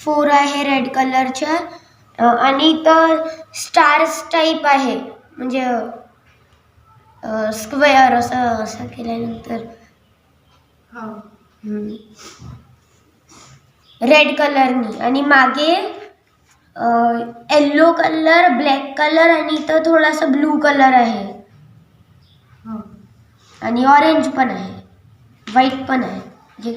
Four आहे red कलरच्या अ, आणि इथं स्टार्स टाईप आहे. म्हणजे स्क्वेअर असं असं केल्यानंतर. रेड कलरनी. आणि मागे येल्लो कलर ब्लॅक कलर आणि इथं थोडासा ब्लू कलर आहे. आणि ऑरेंज पण आहे. व्हाईट पण आहे. जे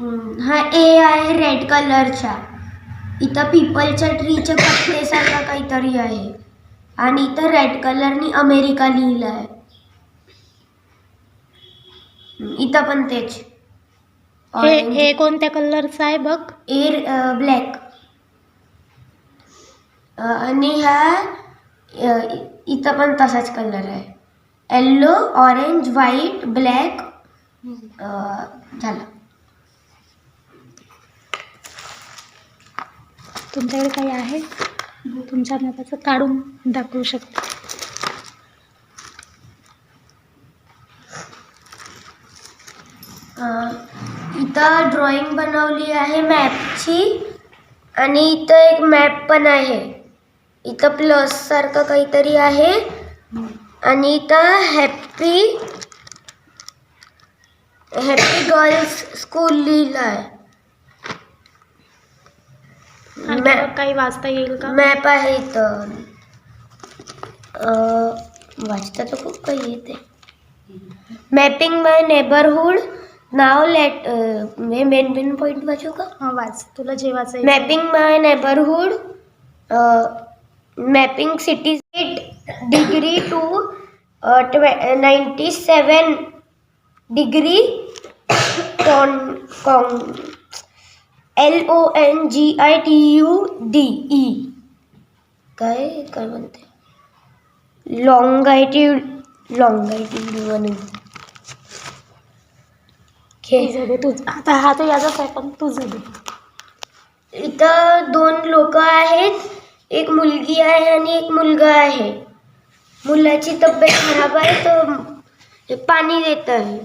हा ए आहे रेड कलरच्या इथं पिपलच्या ट्रीच्या पत्तेसारखा काहीतरी आहे. आणि इथं रेड कलरनी अमेरिका लिहिलं आहे इथं पण तेच. हे हे कोणत्या कलरचं आहे बघ? एअर ब्लॅक आणि हा अ, इथं पण तसाच कलर आहे. येल्लो ऑरेंज व्हाईट ब्लॅक झालं. तुमच्याकडे काही आहे? तुमच्या मॅपाचं काढून दाखवू शकता. इथं ड्रॉइंग बनवली आहे मॅपची आणि इथं एक मॅप पण आहे. इथं प्लस सारखं काहीतरी आहे आणि इथं हॅप्पी हॅप्पी गर्ल्स स्कूल लिहिलं आहे काही वाचता येईल का? मॅप आहे इथं अ, वाचता तर खूप काही येते मॅपिंग माय नेबरहूड नाव लेट मेन मेन पॉईंट वाचू का हा वाच तुला जे वाचायचं mapping my neighbourhood mapping city degree two ninety seven degree corn corn L O N G I T U D E काय काय म्हणते? लॉंगायट्यूड लॉंगायट्यूड म्हणून घे तुझं दे तुझ आता हा तर याचाच आहे पण तुझं दे इथं दोन लोक आहेत. एक मुलगी आहे आणि एक मुलगा आहे. मुलाची तब्येत खराब आहे तर पाणी देत आहे.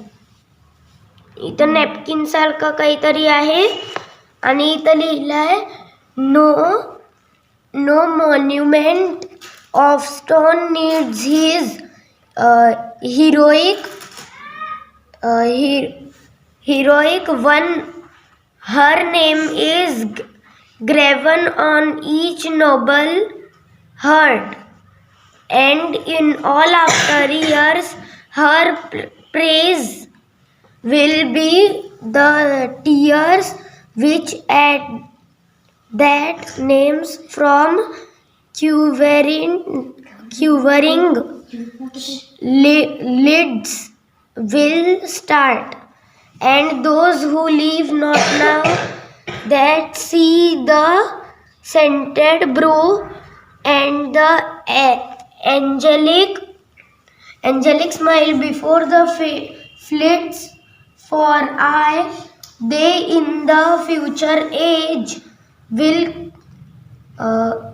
इथं नॅपकिन सारखं काहीतरी आहे. आणि इथं लिहिलं आहे no no monument of stone needs his heroic heroic one her name is g- graven on each noble heart and in all after years her pr- praise will be the tears which at that names from quivering quivering li- lids will start. And those who leave not now that see the scented brew and the angelic angelic smile before the flits for I they in the future age will uh,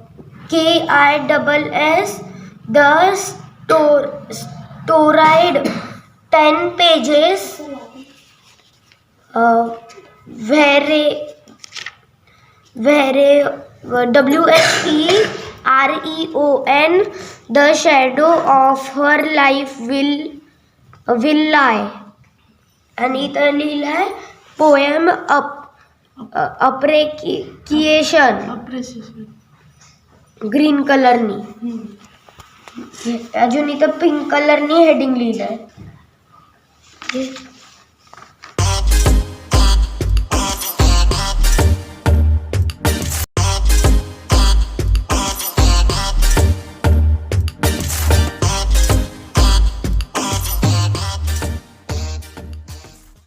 K I double S the store storied 10 pages uh, very very W S E R E O N the shadow of her life will will lie आणि इथं लिहिलं आहे poem up appreciation green colour कलरनी अजून तो pink colour नी heading ली आहे